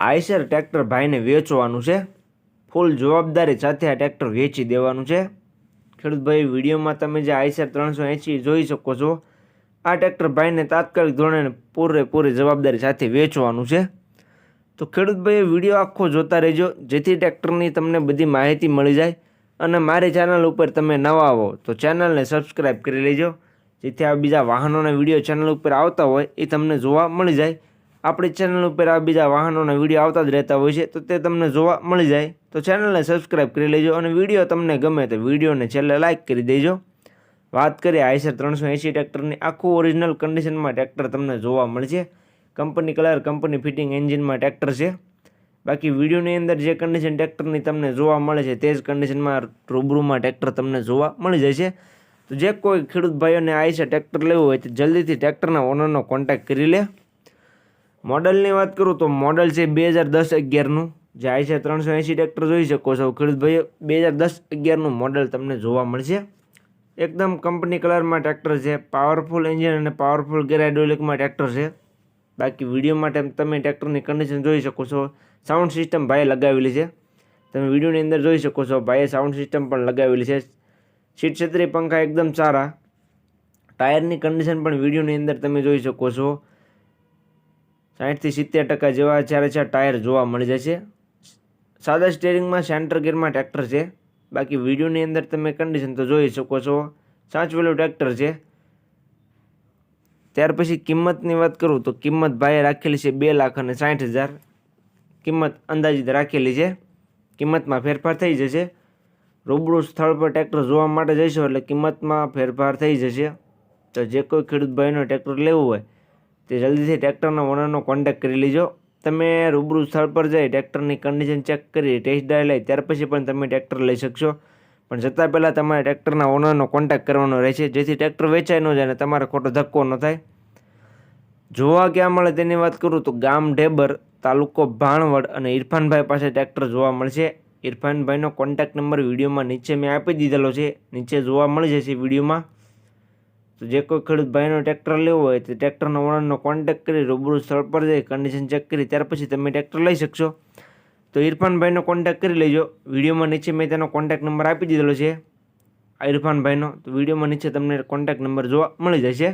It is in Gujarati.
આઈસર ટ્રેક્ટર ભાઈને વેચવાનું છે. ફૂલ જવાબદારી સાથે આ ટ્રેક્ટર વેચી દેવાનું છે. ખેડૂતભાઈ વિડીયોમાં તમે જે આઈસર ત્રણસો એંસી જોઈ શકો છો. આ ટ્રેક્ટર ભાઈને તાત્કાલિક ધોરણે પૂરેપૂરી જવાબદારી સાથે વેચવાનું છે. તો ખેડૂતભાઈએ વીડિયો આખો જોતા રહેજો, જેથી ટ્રેક્ટરની તમને બધી માહિતી મળી જાય અને મારી ચેનલ ઉપર તમે નવા આવો તો ચેનલને સબસ્ક્રાઈબ કરી લેજો. જેથી આ બીજા વાહનોના વીડિયો ચેનલ ઉપર આવતા હોય એ તમને જોવા મળી જાય. આપણી ચેનલ ઉપર આ બીજા વાહનોના વીડિયો આવતા જ રહેતા હોય છે, તો તે તમને જોવા મળી જાય. તો ચેનલને સબસ્ક્રાઈબ કરી લેજો અને વીડિયો તમને ગમે તો વિડીયોને છેલ્લે લાઇક કરી દેજો. વાત કરીએ આઈસર ત્રણસો એંસી ટ્રેક્ટરની આખું ઓરિજિનલ કન્ડિશનમાં ટ્રેક્ટર તમને જોવા મળશે. કંપની કલર કંપની ફિટિંગ એન્જિનમાં ટ્રેક્ટર છે. બાકી વિડીયોની અંદર જે કન્ડિશન ટ્રેક્ટરની તમને જોવા મળે છે, તે જ કન્ડિશનમાં રૂબરૂમાં ટ્રેક્ટર તમને જોવા મળી જાય છે તો જે કોઈ ખેડૂત ભાઈઓને આઈસર ટ્રેક્ટર લેવું હોય તો જલ્દીથી ટ્રેક્ટરના ઓનરનો કોન્ટેક્ટ કરી લે. મોડલની વાત કરું તો મોડલ છે બે હજાર દસ અગિયારનું. જે છે ત્રણસો એંસી ટ્રેક્ટર જોઈ શકો છો. ખેડૂતભાઈ બે હજાર દસ અગિયારનું મોડલ તમને જોવા મળશે. એકદમ કંપની કલરમાં ટ્રેક્ટર છે. પાવરફુલ એન્જિન અને પાવરફુલ ગેર હાઇડ્રોલિકમાં ટ્રેક્ટર છે. બાકી વીડિયો માટે તમે ટ્રેક્ટરની કન્ડિશન જોઈ શકો છો. સાઉન્ડ સિસ્ટમ ભાઈએ લગાવેલી છે. તમે વિડીયોની અંદર જોઈ શકો છો, ભાઈએ સાઉન્ડ સિસ્ટમ પણ લગાવેલી છે. સીટ છત્રી પંખા એકદમ સારા. ટાયરની કન્ડિશન પણ વિડીયોની અંદર તમે જોઈ શકો છો. સાઠથી સિત્તેર ટકા જેવા જ્યારે છે ટાયર જોવા મળી જશે સાદા સ્ટેરિંગમાં સેન્ટર ગિયરમાં ટ્રેક્ટર છે. બાકી વિડીયોની અંદર તમે કન્ડિશન તો જોઈ શકો છો. સાચવેલું ટ્રેક્ટર છે. ત્યાર પછી કિંમતની વાત કરું તો કિંમત ભાઈએ રાખેલી છે બે લાખ અને સાઠ હજાર. કિંમત અંદાજિત રાખેલી છે. કિંમતમાં ફેરફાર થઈ જશે. રૂબરૂ સ્થળ પર ટ્રેક્ટર જોવા માટે જઈશું એટલે કિંમતમાં ફેરફાર થઈ જશે. તો જે કોઈ ખેડૂત ભાઈનો ટ્રેક્ટર લેવું હોય તે જલ્દીથી ટ્રેક્ટરના ઓનરનો કોન્ટેક્ટ કરી લેજો. તમે રૂબરૂ સ્થળ પર જઈ ટ્રેક્ટરની કન્ડિશન ચેક કરી ટેસ્ટ ડ્રાઈવ લઈ, ત્યાર પછી પણ તમે ટ્રેક્ટર લઈ શકશો. પણ જતાં પહેલાં તમારે ટ્રેક્ટરના ઓનરનો કોન્ટેક્ટ કરવાનો રહેશે. જેથી ટ્રેક્ટર વેચાઈ ન જાય અને તમારે ખોટો ધક્કો ન થાય. જોવા ક્યાં મળે તેની વાત કરું તો ગામ ઢેબર, તાલુકો ભાણવડ અને ઇરફાનભાઈ પાસે ટ્રેક્ટર જોવા મળશે. ઇરફાનભાઈનો કોન્ટેક્ટ નંબર વિડીયોમાં નીચે મેં આપી દીધેલો છે. નીચે જોવા મળી જશે વિડીયોમાં. તો જે કોઈ ખેડૂત ભાઈનો ટ્રેક્ટર લેવો હોય તો ટ્રેક્ટરનો ઓનરનો કોન્ટેક્ટ કરી, રૂબરૂ સ્થળ પર જઈ કન્ડિશન ચેક કરી, ત્યાર પછી તમે ટ્રેક્ટર લઈ શકશો. તો ઇરફાનભાઈનો કોન્ટેક્ટ કરી લેજો. વિડીયોમાં નીચે મેં તેનો કોન્ટેક્ટ નંબર આપી દીધેલો છે. આ ઇરફાનભાઈનો તો વિડીયોમાં નીચે તમને કોન્ટેક્ટ નંબર જોવા મળી જશે.